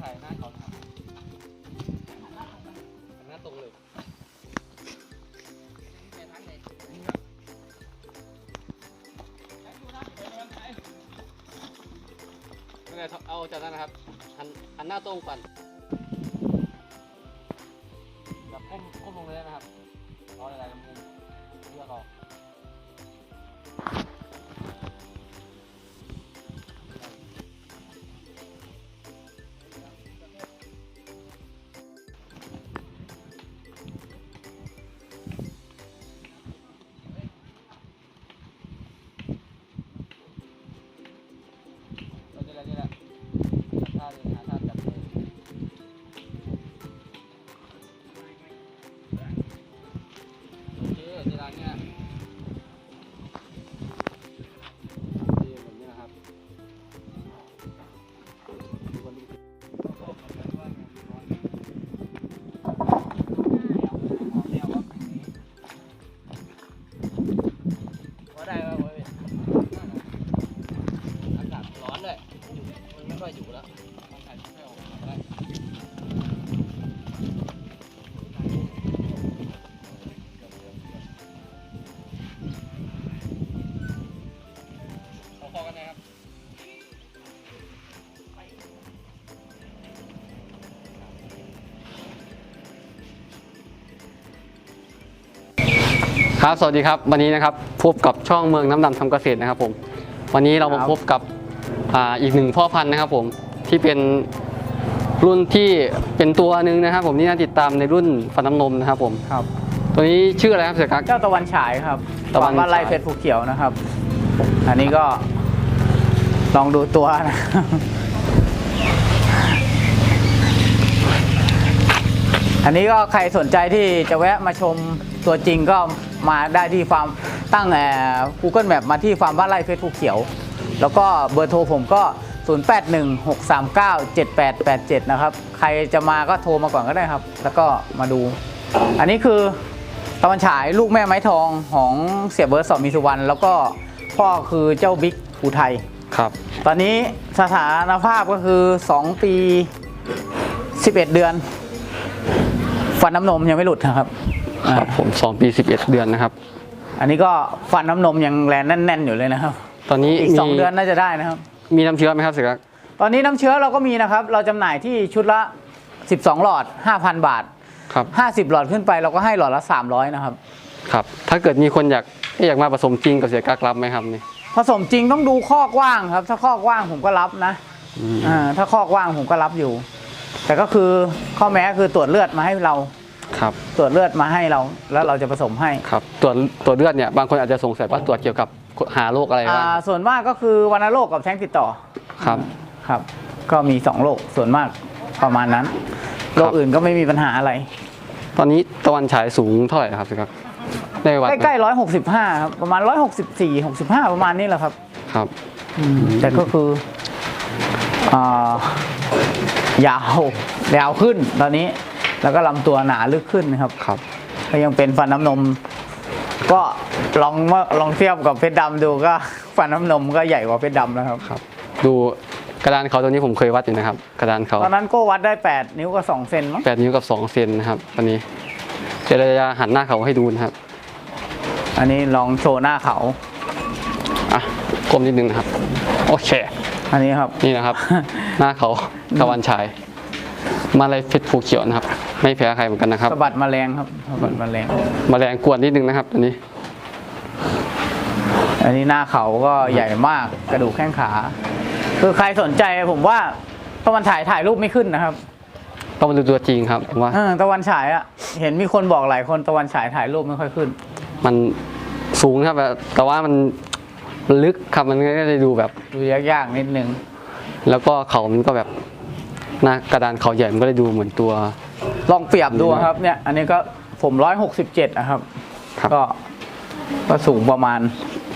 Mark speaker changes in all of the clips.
Speaker 1: ถ่ายหน้าเขานครับหันหน้าตรงเลยนั่นแหเอาจากนั้นนะครับหันหันหน้าตรงก่อน ครับ สวัสดีครับ วันนี้นะครับพบกับช่องเมืองน้ำดำทำเกษตรนะครับผม วันนี้เรามา
Speaker 2: ครับ
Speaker 1: พบกับอ่าอีกหนึ่งพ่อพันธุ์นะครับผมที่เป็นรุ่นที่เป็นตัวหนึ่งนะครับผมที่น่าติดตามในรุ่นฟันน้ำนมนะครับผม
Speaker 2: ครับ
Speaker 1: ตัวนี้ชื่ออะไรครับเสียกั๊ก
Speaker 2: เจ้าตะวันฉายครับ
Speaker 1: ตะวันฉาย
Speaker 2: บ้านไร่เพชรภูเขียวนะครับ อันนี้ก็ลองดูตัวนะอันนี้ก็ใครสนใจที่จะแวะมาชมตัวจริงก็ มาได้ที่ฟาร์มตั้งแต่ Google Map มาที่ฟาร์มบ้านไร่เพชรภูเขียว แล้วก็เบอร์โทรผมก็ 0816397887 นะครับ ใครจะมาก็โทรมาก่อนก็ได้ครับ แล้วก็มาดู อันนี้คือตะวันฉายลูกแม่ไม้ทองของเสียเบิร์ดสอมีสุวรรณแล้วก็พ่อคือเจ้าบิ๊กอุทัย
Speaker 1: ครับ
Speaker 2: ตอนนี้สถานภาพก็คือ 2 ปี 11 เดือน ฟันน้ำนมยังไม่หลุดนะครับ
Speaker 1: ค
Speaker 2: อ่า
Speaker 1: รับผมสองปีสิบเอ็ดเดือนนะครับ
Speaker 2: อันนี้ก็ฟันน้ำนมยังแลนแน่น ๆ อยู่เลยนะครับ
Speaker 1: ตอนนี้
Speaker 2: อีก
Speaker 1: มี
Speaker 2: 2เดือนน่าจะได้นะครับ
Speaker 1: มีน้ำเชื้อไหมครับเสียกั๊ก
Speaker 2: ตอนนี้น้ำเชื้อเราก็มีนะครับ เราจำหน่ายที่ชุดละ 12 หลอด 5,000 บาท
Speaker 1: ครับ
Speaker 2: 50 หลอดขึ้นไปเราก็ให้หลอดละ 300 นะครับ
Speaker 1: ครับ ถ้าเกิดมีคนอยากอยากมาผสมจริงกับเสียกั๊กรับไหมครับนี่
Speaker 2: ผสมจริงต้องดูข้อกว้างครับ ถ้าข้อกว้างผมก็รับนะ
Speaker 1: อืม
Speaker 2: อ่าถ้าข้อกว้างผมก็รับอยู่ แต่ก็คือข้อแม้คือตรวจเลือดมาให้เรา
Speaker 1: ครับ
Speaker 2: ตรวจเลือดมาให้เรา แล้วเราจะผสมให้
Speaker 1: ครับตรวจตรวจเลือดเนี่ยบางคนอาจจะสงสัยว่าตรวจเกี่ยวกับหาโรคอะไรบ้าง
Speaker 2: อ่าส่วนมากก็คือวัณโรคกับแท้งติดต่อ
Speaker 1: ครับ
Speaker 2: ครับ ก็มีสองโรคส่วนมากประมาณนั้นโรคอื่นก็ไม่มีปัญหาอะไร
Speaker 1: ตอนนี้ตะวันฉายสูงเท่าไหร่ครับสิครับได้วัดไหม
Speaker 2: ใกล้ๆร้อยหกสิบห้าครับประมาณร้อยหกสิบสี่หกสิบห้าประมาณนี้แหละครับ
Speaker 1: ครับ
Speaker 2: แต่ก็คืออ่ายาวยาวขึ้นตอนนี้ แล้วก็ลำตัวหนาลึกขึ้นนะครับ
Speaker 1: ครับ
Speaker 2: ก็ยังเป็นฟันน้ำนม ก็ลองว่าลองเทียบกับเพชรดำดูก็ฟันน้ำนมก็ใหญ่กว่าเพชรดำนะครับ
Speaker 1: ครับ ดูกระดานเขาตัวนี้ผมเคยวัดอยู่นะครับ กระดานเขา
Speaker 2: ตอนนั้นก็วัดได้ 8 นิ้วกับ2เซนมั้ง
Speaker 1: แปดนิ้วกับสองเซนนะครับตอนนี้เดี๋ยวเราจะหันหน้าเขาให้ดูนะครับ
Speaker 2: อันนี้ลองโชว์หน้าเขา
Speaker 1: อะก้มนิดนึงนะครับ โอเค
Speaker 2: อันนี้ครับ
Speaker 1: นี่นะครับ หน้าเขาตะวันฉายมาเลยเพชรภูเขียวนะครับ ไม่แพ้ใครเหมือนกันนะครับ
Speaker 2: สะบัดแมลงครับสะบัดแมลง
Speaker 1: แมลงกวนนิดนึงนะครับ ตัวนี้
Speaker 2: อันนี้หน้าเขาก็ใหญ่มากกระดูกแข้งขา คือใครสนใจผมว่าตะวันฉายถ่ายรูปไม่ขึ้นนะครับ
Speaker 1: ต้องมาดูตัวจริงครับผมว่า
Speaker 2: เออตะวันฉายอะเห็นมีคนบอกหลายคนตะวันฉายถ่ายรูปไม่ค่อยขึ้น
Speaker 1: มันสูงครับแต่ว่ามันลึกครับมันก็เลยดูแบบ
Speaker 2: ดูยากๆนิดนึง
Speaker 1: แล้วก็เขามันก็แบบหน้ากระดานเขาใหญ่มันก็เลยดูเหมือนตัว
Speaker 2: ลองเปรียบดูครับเนี่ย อันนี้ก็ผมร้อยหกสิบเจ็ดนะครับ
Speaker 1: ครับ
Speaker 2: ก็ก็สูงประมาณ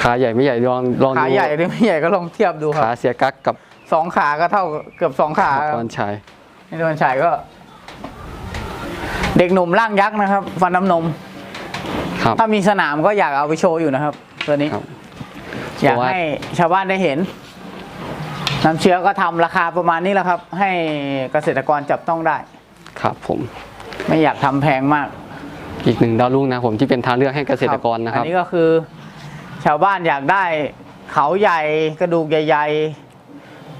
Speaker 1: ขาใหญ่ไม่ใหญ่ลองลอง
Speaker 2: ขา
Speaker 1: ดู
Speaker 2: ใหญ่หรือไม่ใหญ่ก็ลองเทียบดูครับ
Speaker 1: ขาเสียกักกับ
Speaker 2: สองขาก็เท่าเกือบสองขาค
Speaker 1: ต
Speaker 2: รับ
Speaker 1: อนชาย
Speaker 2: นี่ตะวันฉายก็ เด็กหนุ่มร่างยักษ์นะครับ ฟันน้ำนม
Speaker 1: ครับ
Speaker 2: ถ้ามีสนามก็อยากเอาไปโชว์อยู่นะครับ ตัวนี้
Speaker 1: ครับ
Speaker 2: อยาก
Speaker 1: เพราะว่า
Speaker 2: ให้ชาวบ้านได้เห็น น้ำเชื้อก็ทำราคาประมาณนี้แหละครับ ให้เกษตรกรจับต้องได้
Speaker 1: ครับผม
Speaker 2: ไม่อยากทำแพงมาก
Speaker 1: อีกหนึ่งดาวรุ่งนะผมที่เป็นทางเลือกให้เกษตรกรนะครับ
Speaker 2: อันนี้ก็คือ ชาวบ้านอยากได้เขาใหญ่กระดูกใหญ่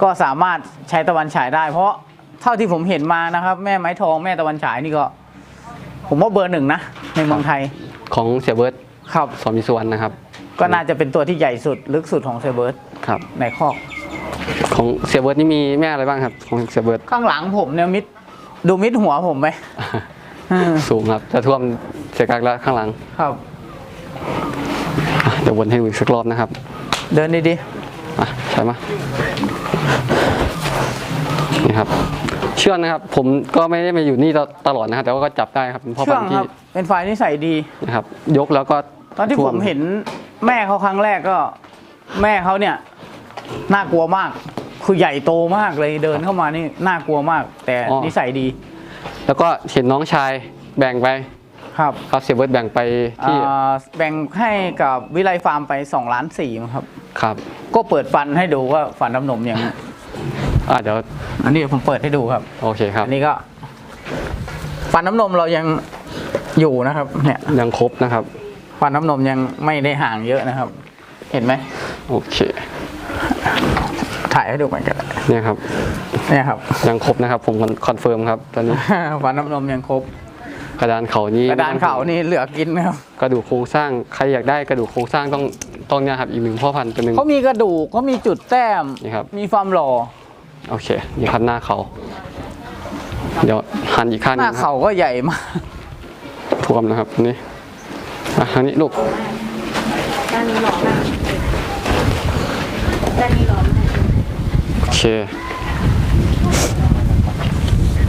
Speaker 2: ก็สามารถใช้ตะวันฉายได้ เพราะเท่าที่ผมเห็นมานะครับ แม่ไม้ทองแม่ตะวันฉายนี่ก็ ผมว่าเบอร์หนึ่งนะในเมืองไทย
Speaker 1: ของเสียเบิร์ต
Speaker 2: ครับ
Speaker 1: สอนมีสุวรรณนะครับ
Speaker 2: ก็น่าจะเป็นตัวที่ใหญ่สุดลึกสุดของเซเบิร์ต
Speaker 1: ครับ
Speaker 2: ในคอก
Speaker 1: ของเสียเบิร์ตนี่มีแม่อะไรบ้างครับของเสียเบิร์ต
Speaker 2: ข้างหลังผมเนี่ยมิด ดูมิดหัวผมไหมอืม
Speaker 1: สูงครับ จะท่วมเสียกักแล้วข้างหลัง
Speaker 2: ครับ
Speaker 1: อะเดี๋ยววนให้ดูอีกสักรอบนะครับ
Speaker 2: เดินดี
Speaker 1: อะใช่ไหมนี่ครับ เชื่องนะครับ ผมก็ไม่ได้มาอยู่นี่ตลอดนะครับ แต่ว่าก็จับได้ครับเป็น
Speaker 2: ๆ
Speaker 1: พ่อ
Speaker 2: เชื่
Speaker 1: พั
Speaker 2: อนง
Speaker 1: ธุ์
Speaker 2: ค
Speaker 1: ที่
Speaker 2: รับ เป็นฝ่ายนิสัยดี
Speaker 1: นะครับ ยกแล้วก็
Speaker 2: ตอนที่
Speaker 1: ท่
Speaker 2: ผ
Speaker 1: ว
Speaker 2: มเห็นแม่เขาครั้งแรกก็ แม่เขาเนี่ย น่ากลัวมาก คือใหญ่โตมากเลยเดินเข้ามานี่น่ากลัวมาก แต่นิสัยดี
Speaker 1: แล้วก็เห็นน้องชายแบ่งไป
Speaker 2: ครับ
Speaker 1: ครับเสียเบิร์ตแบ่งไปที่
Speaker 2: อ่าแบ่งให้กับวิไลฟาร์มไป2ล้านสี่งครับ
Speaker 1: ครับ
Speaker 2: ก็เปิดฟันให้ดูว่าฟันน้ำนมอย่าง
Speaker 1: อะเดี๋ยว
Speaker 2: อันนี้ผมเปิดให้ดูครับ
Speaker 1: โอเคครับ
Speaker 2: อันนี้ก็ ฟันน้ำนมเรายังอยู่นะครับ เนี่ย
Speaker 1: ยังครบนะครับ
Speaker 2: ฟันน้ำนมยังไม่ได้ห่างเยอะนะครับ เห็นไหม
Speaker 1: โอเค
Speaker 2: ถ่ายให้ดูเหมือนกัน
Speaker 1: เนี่ยครับ
Speaker 2: เนี่ยครับ
Speaker 1: ยังครบนะครับ ผมคอนเฟิร์มครับตอนนี้
Speaker 2: ฟันน้ำนมยังครบ
Speaker 1: กระดานเขานี่
Speaker 2: กระดานเขานี่เหลือกินนะครับ
Speaker 1: กระดูกโครงสร้างใครอยากได้กระดูกโครงสร้างต้องต้องเนี่ยครับอีกหนึ่งพ่อพันธุ์ตัวหนึ่ง
Speaker 2: เขามีกระดูกเขามีจุดแต้ม
Speaker 1: นี่ครับ
Speaker 2: มีความหล่อ
Speaker 1: โอเคนี่ครับหน้าเขาเดี๋ยวหันอีกข้างห
Speaker 2: ห
Speaker 1: นึ
Speaker 2: น้าง
Speaker 1: นะครับ
Speaker 2: เขาก็ใหญ่มาก
Speaker 1: ท่วมนะครับอันนี่อะทางนี้ลูก
Speaker 3: ด้านนี้หล่อมากด้านนี้หล่อมาก
Speaker 1: โอ เค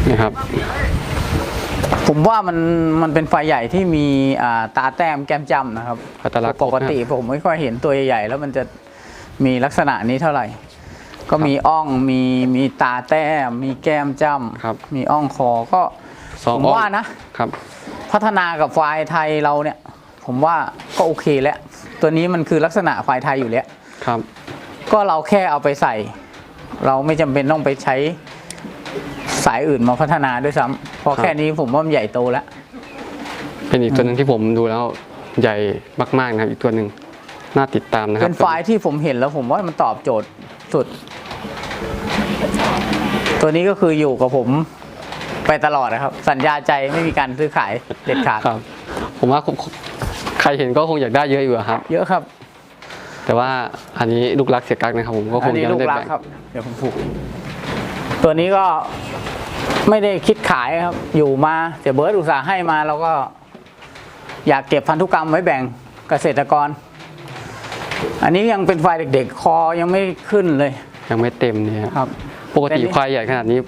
Speaker 1: นี่ครับ
Speaker 2: ผมว่ามันมันเป็นไฟใหญ่ที่มีอ่าตาแต้มแก้มจ้ำนะครับ
Speaker 1: อัตลักษณ์
Speaker 2: ปกติผมไม่ค่อยเห็นตัวใหญ่ๆแล้วมันจะมีลักษณะนี้เท่าไหร่ ก็มีอ่องมีมีตาแต้ม มีแก้มจ้ำ
Speaker 1: ครับ
Speaker 2: มีอ่องคอก็
Speaker 1: สอง
Speaker 2: ผม
Speaker 1: อ้อ
Speaker 2: ว่านะ
Speaker 1: ครับ
Speaker 2: พัฒนากับควายไทยเราเนี่ย ผมว่าก็โอเคแล้ว ตัวนี้มันคือลักษณะควายไทยอยู่แล้ว
Speaker 1: ครับ
Speaker 2: ก็เราแค่เอาไปใส่ เราไม่จำเป็นต้องไปใช้สายอื่นมาพัฒนาด้วยซ้ำเพราะแค่นี้ผมว่ามันใหญ่โตแล้ว
Speaker 1: เป็นอีกตัวหนึ่งที่ผมดูแล้วใหญ่มากๆนะครับอีกตัวหนึ่งน่าติดตามนะครับ
Speaker 2: เป็นไฟล์ที่ผมเห็นแล้วผมว่ามันตอบโจทย์สุด ตัวนี้ก็คืออยู่กับผมไปตลอดนะครับ สัญญาใจไม่มีการซื้อขายเด็ดขาด
Speaker 1: ครับ ผมว่าคงใครเห็นก็คงอยากได้เยอะอยู่อะครับ
Speaker 2: เยอะครับ
Speaker 1: แต่ว่าอันนี้ลูกรักเสียกักนะครับผมก็ค
Speaker 2: อั
Speaker 1: ง
Speaker 2: นนี้
Speaker 1: ยัง
Speaker 2: ลูก
Speaker 1: ไม่ได้
Speaker 2: รัก
Speaker 1: แบ่ง
Speaker 2: ครับ เดี๋ยวผมผูก ตัวนี้ก็ไม่ได้คิดขายครับ อยู่มาเสียเบิร์ดอุตสาห์ให้มาเราก็อยากเก็บพันธุกรรมไว้แบ่งเกษตรกร อันนี้ยังเป็นไฟล์เด็กๆ คอยังไม่ขึ้นเลย
Speaker 1: ยังไม่เต็มเนี่ย
Speaker 2: ครับ
Speaker 1: ปกติ
Speaker 2: แต่นี่
Speaker 1: ควายใหญ่ขนาดนี้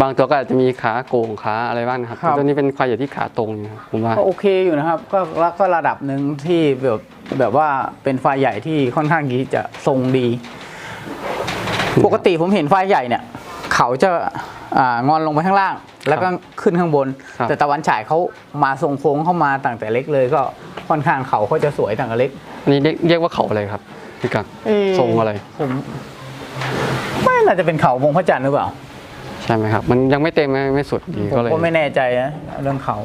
Speaker 1: บางตัวก็อาจจะมีขาโก่งขาอะไรบ้างนะครับ
Speaker 2: ครับ
Speaker 1: แต่ตัวนี้เป็นควายใหญ่ที่ขาตรงนะครับผมว่า
Speaker 2: ก็โอเคอยู่นะครับก็ก็ระดับหนึ่งที่แบบแบบว่าเป็นไฟล์ใหญ่ที่ค่อนข้างที่จะทรงดี ปกติผมเห็นไฟล์ใหญ่เนี่ย เขาจะอ่างอนลงไปข้างล่าง แล้วก็ขึ้นข้างบน
Speaker 1: ครับ
Speaker 2: แต่ตะวันฉายเขามาทรงโค้งเข้ามาตั้งแต่เล็กเลย ก็ค่อนข้างเขาเขาจะสวยตั้งแต่เล็ก
Speaker 1: อันนี้เรียกเรียกว่าเขาอะไรครับพี่กัก
Speaker 2: เอ๊ะ
Speaker 1: ทรงอะไร
Speaker 2: ผมไม่น่าจะเป็นเขาวงพระจันทร์หรือเปล่า
Speaker 1: ใช่ไหมครับ มันยังไม่เต็มไม่ไม่สุดดี
Speaker 2: ผม
Speaker 1: ก็เลย
Speaker 2: ก็ไม่แน่ใจนะเรื่องเขา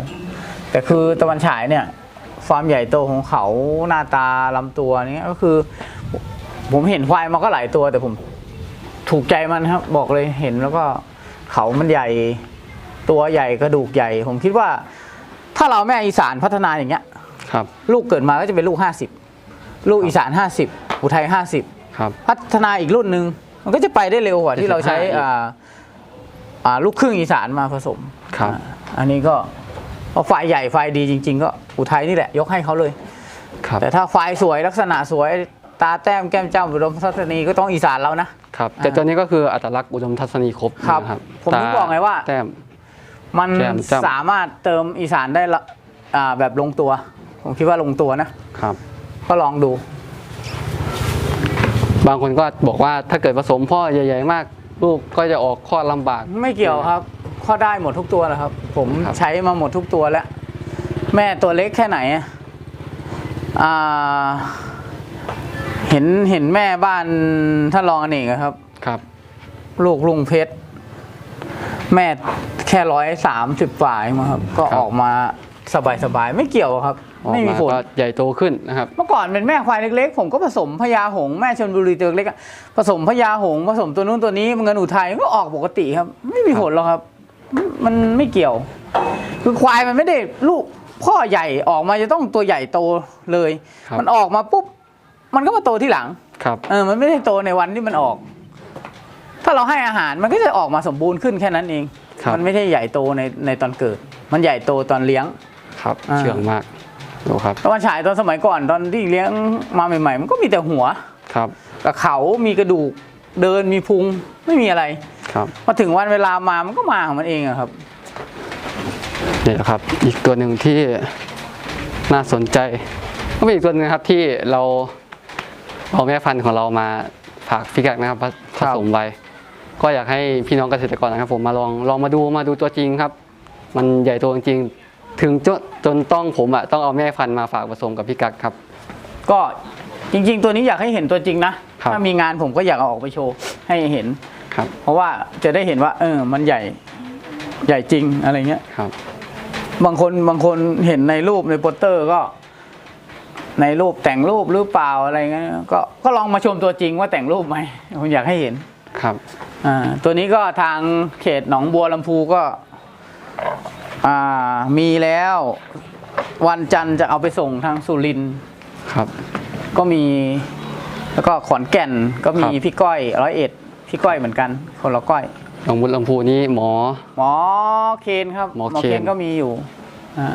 Speaker 2: แต่คือตะวันฉายเนี่ยความใหญ่โตของเขาหน้าตาลำตัวนี้ก็คือ ผมเห็นควายมาก็หลายตัว แต่ผมถูกใจมันครับ บอกเลยเห็นแล้วก็เขามันใหญ่ตัวใหญ่กระดูกใหญ่ ผมคิดว่า ถ้าเราแม่อีสานพัฒนาอย่างเงี้ย
Speaker 1: ครับ
Speaker 2: ลูกเกิดมาก็จะเป็นลูกห้าสิบลูกอีสานห้าสิบอุทัยห้าสิบ
Speaker 1: ครับ
Speaker 2: พัฒนาอีกรุ่นหนึ่งมันก็จะไปได้เร็วกว่าที่เราใช้
Speaker 1: 75อีก
Speaker 2: อ่าอ่า ลูกครึ่งอีสานมาผสม
Speaker 1: ครับ
Speaker 2: อ่าอันนี้ก็พอไฟล์ใหญ่ไฟล์ดีจริง ๆ ก็อุทัยนี่แหละ ยกให้เขาเลย
Speaker 1: ครับ
Speaker 2: แต่ถ้าไฟล์สวยลักษณะสวยตาแต้มแก้มจ้ำอุดมทัศนีก็ต้องอีสานเรานะ
Speaker 1: ครับแต่ตัวนี้ก็คืออัตลักษณ์อุดมทัศนีครบ
Speaker 2: ครับ
Speaker 1: นะครับ
Speaker 2: ผมถึงบอกไงว่า
Speaker 1: แต้ม
Speaker 2: มัน
Speaker 1: แก้มจ้ำ
Speaker 2: สามารถเติมอีสานได้ละอ่าแบบลงตัว ผมคิดว่าลงตัวนะ
Speaker 1: ครับ
Speaker 2: ก็ลองดู
Speaker 1: บางคนก็บอกว่าถ้าเกิดผสมพ่อใหญ่ ๆ มาก ลูกก็จะออกข้อดลำบาก
Speaker 2: ไม่เกี่ยวครับข้อได้หมดทุกตัวแหละครับ ผม
Speaker 1: ครับ
Speaker 2: ใช้มาหมดทุกตัวแล้ว แม่ตัวเล็กแค่ไหนอะอ่าเห็นเห็นแม่บ้านท่านรองอเนกอะครับ
Speaker 1: ครับ
Speaker 2: ลูกลุงเพชร แม่แค่ร้อยสามสิบฝ่ายมาครับ ก็
Speaker 1: ครับ
Speaker 2: ออกมาสบายสบายๆไม่เกี่ยวครับ
Speaker 1: ออก
Speaker 2: ไม่มี
Speaker 1: มา
Speaker 2: ผล
Speaker 1: ก็ใหญ่โตขึ้นนะครับ
Speaker 2: เมื่อก่อนเป็นแม่ควายเล็กๆ ผมก็ผสมพญาหงส์แม่ชนบุรีตัวเล็กอะผสมพญาหงส์ผสมตัวนู้นตัวนี้เงินอุทัยมันก็ออกปกติครับ ไม่มีผลหรอกครับ มันไม่เกี่ยว คือควายมันไม่ได้ลูกพ่อใหญ่ออกมาจะต้องตัวใหญ่โตเลย
Speaker 1: ครับ
Speaker 2: มันออกมาปุ๊บมันก็มาโตที่หลัง
Speaker 1: ครับ
Speaker 2: เออ มันไม่ได้โตในวันที่มันออก ถ้าเราให้อาหารมันก็จะออกมาสมบูรณ์ขึ้นแค่นั้นเอง
Speaker 1: ครับ
Speaker 2: มันไม่ใช่ใหญ่โตในในตอนเกิด มันใหญ่โตตอนเลี้ยง
Speaker 1: ครับ
Speaker 2: อ่า
Speaker 1: เชื่องมาก ดูครับ
Speaker 2: ตะวันฉายตอนสมัยก่อนตอนที่เลี้ยงมาใหม่ๆ มันก็มีแต่หัว
Speaker 1: ครับ
Speaker 2: กับเขามีกระดูกเดินมีพุงไม่มีอะไร
Speaker 1: ครับ
Speaker 2: พอถึงวันเวลามามันก็มาของมันเองอะครับ
Speaker 1: นี่แหละครับ อีกตัวหนึ่งที่น่าสนใจ ก็เป็นอีกตัวหนึงนะครับที่เราเอาแม่พันธุ์ของเรามาฝากฟิกักนะครับผ
Speaker 2: ครั
Speaker 1: ผ
Speaker 2: บ
Speaker 1: สมไว้ก็อยากให้พี่น้องเกษตรกรนะครับ ผมมาลองลองมาดูมาดูตัวจริงครับ มันใหญ่โตจริงๆ ถึงจนจนต้องผมอะต้องเอาแม่พันธุ์มาฝากผสมกับพี่กักครับ
Speaker 2: ก็จริง ๆ ตัวนี้อยากให้เห็นตัวจริงนะ
Speaker 1: ครับ
Speaker 2: ถ้ามีงานผมก็อยากเอาออกไปโชว์ให้เห็น
Speaker 1: ครับ
Speaker 2: เพราะว่าจะได้เห็นว่า เออ มันใหญ่ใหญ่จริงอะไรเงี้ย
Speaker 1: ครับ
Speaker 2: บางคนบางคนเห็นในรูปในโปสเตอร์ก็ ในรูปแต่งรูปหรือเปล่าอะไรเงี้ยก็ก็ลองมาชมตัวจริงว่าแต่งรูปไหมผมอยากให้เห็น
Speaker 1: ครับ
Speaker 2: อ่าตัวนี้ก็ทางเขตหนองบัวลำพูก็ อ่ามีแล้ววันจันทร์จะเอาไปส่งทางสุรินทร์
Speaker 1: ครับ
Speaker 2: ก็มี แล้วก็ขอนแก่นก็มี
Speaker 1: ครับ
Speaker 2: พี่ก้อยร้อยเอ็ดพี่ก้อยเหมือนกัน คนละก้อย
Speaker 1: หนองบุญลำพูนี่หมอ
Speaker 2: หมอเคนครับ
Speaker 1: หมอเคน
Speaker 2: ก็มีอยู่อ่า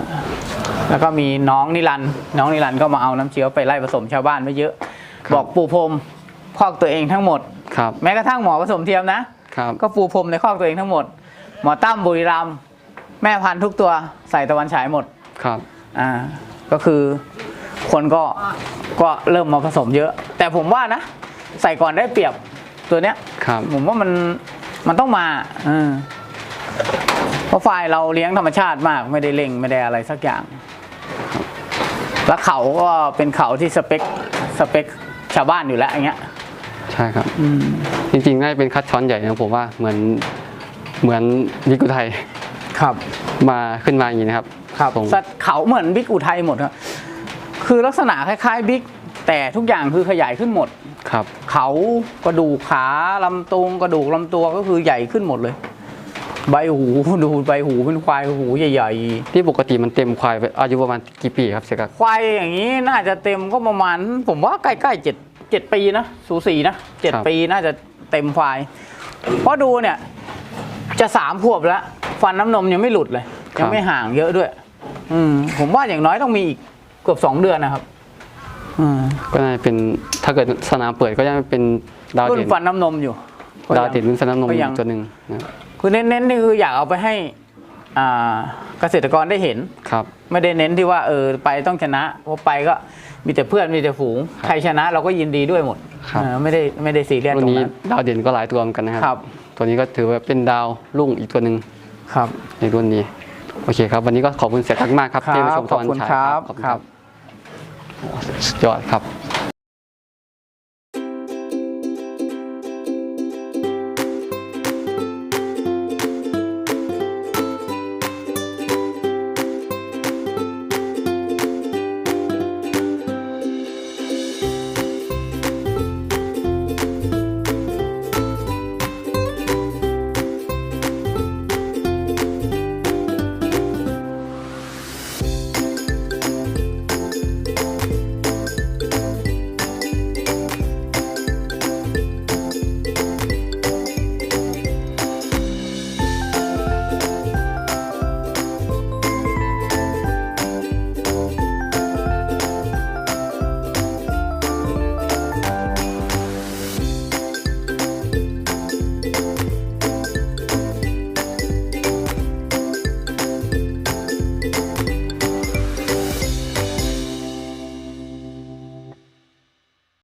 Speaker 2: แล้วก็มีน้องนิรันดร์น้องนิรันดร์ก็มาเอาน้ำเชื้อไปไล่ผสมชาวบ้านไม่เยอะ บอกปูพรมคอกตัวเองทั้งหมด
Speaker 1: ครับ
Speaker 2: แม้กระทั่งหมอผสมเทียมนะ
Speaker 1: ครับ
Speaker 2: ก็ปูพรมในคอกตัวเองทั้งหมด หมอตั้มบุรีรัมย์ แม่พันธุ์ทุกตัวใส่ตะวันฉายหมด
Speaker 1: ครับ
Speaker 2: อ่าก็คือคนก็ก็เริ่มมาผสมเยอะ แต่ผมว่านะ ใส่ก่อนได้เปรียบตัวเนี้ย
Speaker 1: ครับ
Speaker 2: ผมว่ามันมันต้องมาเออเพราะฝ่ายเราเลี้ยงธรรมชาติมากไม่ได้เล่งไม่ได้อะไรสักอย่าง แล้วเขาก็เป็นเขาที่สเปคสเปคชาวบ้านอยู่แล้วอย่างเงี้ย
Speaker 1: ใช่ครับ
Speaker 2: อืม
Speaker 1: จริงๆน่าจะเป็นคัดช้อนใหญ่นะผมว่าเหมือนเหมือนนิกุไทย
Speaker 2: ครับ
Speaker 1: มาขึ้นมาอย่างนี้นะครับ
Speaker 2: ครับ
Speaker 1: ผม
Speaker 2: สัตว์เขาเหมือนบิ๊กอุทัยหมดครับคือลักษณะคล้ายๆบิ๊กแต่ทุกอย่างคือขยายขึ้นหมด
Speaker 1: ครับ
Speaker 2: เขากระดูกขาลำตรงกระดูกลำตัวก็คือใหญ่ขึ้นหมดเลย ใบหูดูใบหูเป็นควายหูใหญ่
Speaker 1: ที่ปกติมันเต็มควายไปอายุประมาณกี่ปีครับเสยกัก
Speaker 2: ๆควายอย่างนี้น่าจะเต็มก็ประมาณ ผมว่าใกล้ๆเจ็ดเจ็ดปีนะสูสีนะเจ็ดปีน่าจะเต็มควายเพราะดูเนี่ย จะสามขวบแล้ว ฟันน้ำนมยังไม่หลุดเลยยังไม่ห่างเยอะด้วย อืม ผมว่าอย่างน้อยต้องมีอีกเกือบสองเดือนนะครับ อืม
Speaker 1: ก็น่าจะเป็นถ้าเกิดสนามเปิดก็ยังเป็นดาว
Speaker 2: รุ่น
Speaker 1: เด่น
Speaker 2: ฟันน้ำนมอยู่
Speaker 1: ดาวเด่นรุ่นฟันน้ำนม
Speaker 2: ก็
Speaker 1: อี
Speaker 2: ยัง
Speaker 1: กตัวหนึ่งนะครับ
Speaker 2: คือเน้นๆนี่คืออยากเอาไปให้ อ่าเกษตรกรได้เห็น
Speaker 1: ครับ
Speaker 2: ไม่ได้เน้นที่ว่าเออไปต้องชนะเพราะไปก็มีแต่เพื่อนมีแต่ฝูง
Speaker 1: ครับ
Speaker 2: ใครชนะเราก็ยินดีด้วยหมด
Speaker 1: ครับ
Speaker 2: เออไม่ได้ไม่ได้ซีเรียส
Speaker 1: รุ่
Speaker 2: ต
Speaker 1: น
Speaker 2: รง
Speaker 1: นี้
Speaker 2: นั้น
Speaker 1: ดาวเด่นก็หลายตัวเหมือนกันนะครับ
Speaker 2: ครับ
Speaker 1: ตัวนี้ก็ถือว่าเป็นดาวรุ่งอีกตัวหนึ่ง
Speaker 2: ครับ
Speaker 1: ในรุ่นนี้ โอเคครับ วันนี้ก็ขอบคุณเสียกักมากครับที่มาชมตะวันฉาย
Speaker 2: ครับ
Speaker 1: ขอบคุณ
Speaker 2: ครับ
Speaker 1: สุดยอดครับ